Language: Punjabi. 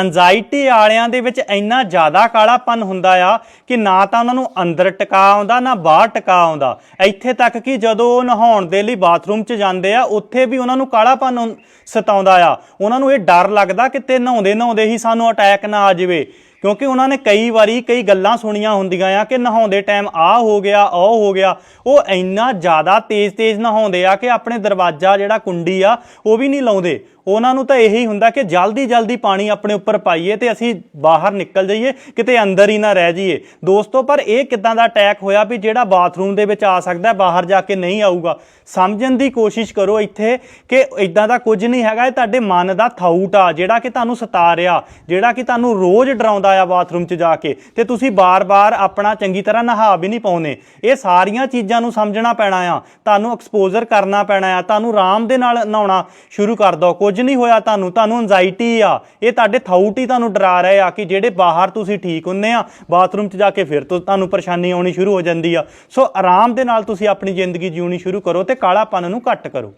ਐਂਜ਼ਾਈਟੀ ਵਾਲਿਆਂ ਦੇ ਵਿੱਚ ਇੰਨਾ ਜ਼ਿਆਦਾ ਕਾਲਾਪਨ ਹੁੰਦਾ ਆ ਕਿ ਨਾ ਤਾਂ ਉਹਨਾਂ ਨੂੰ ਅੰਦਰ ਟਿਕਾ ਆਉਂਦਾ, ਨਾ ਬਾਹਰ ਟਿਕਾ ਆਉਂਦਾ। ਇੱਥੇ ਤੱਕ ਕਿ ਜਦੋਂ ਉਹ ਨਹਾਉਣ ਦੇ ਲਈ ਬਾਥਰੂਮ 'ਚ ਜਾਂਦੇ ਆ, ਉੱਥੇ ਵੀ ਉਹਨਾਂ ਨੂੰ ਕਾਲਾਪਨ ਹੁੰ- ਸਤਾਉਂਦਾ ਆ। ਉਹਨਾਂ ਨੂੰ ਇਹ ਡਰ ਲੱਗਦਾ ਕਿ ਤੇ ਨਹਾਉਂਦੇ ਨਹਾਉਂਦੇ ਹੀ ਸਾਨੂੰ ਅਟੈਕ ਨਾ ਆ ਜਾਵੇ। ਕਿਉਂਕਿ ਉਹਨਾਂ ਨੇ ਕਈ ਵਾਰੀ ਕਈ ਗੱਲਾਂ ਸੁਣੀਆਂ ਹੁੰਦੀਆਂ ਆ ਕਿ ਨਹਾਉਂਦੇ ਟਾਈਮ ਆ ਹੋ ਗਿਆ, ਉਹ ਹੋ ਗਿਆ। ਉਹ ਇੰਨਾ ਜ਼ਿਆਦਾ ਤੇਜ਼-ਤੇਜ਼ ਨਹਾਉਂਦੇ ਆ ਕਿ ਆਪਣੇ ਦਰਵਾਜ਼ਾ ਜਿਹੜਾ ਕੁੰਡੀ ਆ, ਉਹ ਵੀ ਨਹੀਂ ਲਾਉਂਦੇ। ਉਹਨਾਂ ਨੂੰ ਤਾਂ ਇਹੀ ਹੁੰਦਾ ਕਿ ਜਲਦੀ ਜਲਦੀ ਪਾਣੀ ਆਪਣੇ ਉੱਪਰ ਪਾਈਏ ਤੇ ਅਸੀਂ ਬਾਹਰ ਨਿਕਲ ਜਾਈਏ, ਕਿਤੇ ਅੰਦਰ ਹੀ ਨਾ ਰਹਿ ਜਾਈਏ। ਦੋਸਤੋ, ਪਰ ਇਹ ਕਿਦਾਂ ਦਾ ਅਟੈਕ ਹੋਇਆ ਵੀ ਜਿਹੜਾ ਬਾਥਰੂਮ ਦੇ ਵਿੱਚ ਆ ਸਕਦਾ, ਬਾਹਰ ਜਾ ਕੇ ਨਹੀਂ ਆਊਗਾ? ਸਮਝਣ ਦੀ ਕੋਸ਼ਿਸ਼ ਕਰੋ ਇੱਥੇ ਕਿ ਇਦਾਂ ਦਾ ਕੁਝ ਨਹੀਂ ਹੈਗਾ, ਇਹ ਤੁਹਾਡੇ ਮਨ ਦਾ ਥਾਊਟ ਆ, ਜਿਹੜਾ ਕਿ ਤੁਹਾਨੂੰ ਸਤਾ ਰਿਹਾ ਜਿਹੜਾ ਕਿ ਤੁਹਾਨੂੰ ਰੋਜ਼ ਡਰਾਉਂਦਾ ਆ ਬਾਥਰੂਮ 'ਚ ਜਾ ਕੇ। ਤੇ ਤੁਸੀਂ ਬਾਰ-ਬਾਰ ਆਪਣਾ ਚੰਗੀ ਤਰ੍ਹਾਂ ਨਹਾ ਵੀ ਨਹੀਂ ਪਾਉਨੇ ਇਹ ਸਾਰੀਆਂ ਚੀਜ਼ਾਂ ਨੂੰ ਸਮਝਣਾ ਪੈਣਾ ਆ, ਤੁਹਾਨੂੰ ਐਕਸਪੋਜ਼ਰ ਕਰਨਾ ਪੈਣਾ ਆ, ਤੁਹਾਨੂੰ ਆਰਾਮ ਦੇ ਨਾਲ ਨਹਾਉਣਾ ਸ਼ੁਰੂ ਕਰ ਦਿਓ। ਕੁਝ ਕੁਝ ਨਹੀਂ ਹੋਇਆ ਤੁਹਾਨੂੰ ਤੁਹਾਨੂੰ ਐਂਜ਼ਾਈਟੀ ਆ। ਇਹ ਤੁਹਾਡੇ ਥਾਊਟ ਹੀ ਤੁਹਾਨੂੰ ਡਰਾ ਰਹੇ ਆ ਕਿ ਜਿਹੜੇ ਬਾਹਰ ਤੁਸੀਂ ਠੀਕ ਹੁੰਨੇ ਆ ਬਾਥਰੂਮ 'ਚ ਜਾ ਕੇ ਫਿਰ ਤੋਂ ਤੁਹਾਨੂੰ ਪਰੇਸ਼ਾਨੀ ਆਉਣੀ ਸ਼ੁਰੂ ਹੋ ਜਾਂਦੀ ਆ। ਸੋ ਆਰਾਮ ਦੇ ਨਾਲ ਤੁਸੀਂ ਆਪਣੀ ਜ਼ਿੰਦਗੀ ਜਿਉਣੀ ਸ਼ੁਰੂ ਕਰੋ ਤੇ ਕਾਲਾਪਨ ਨੂੰ ਘੱਟ ਕਰੋ।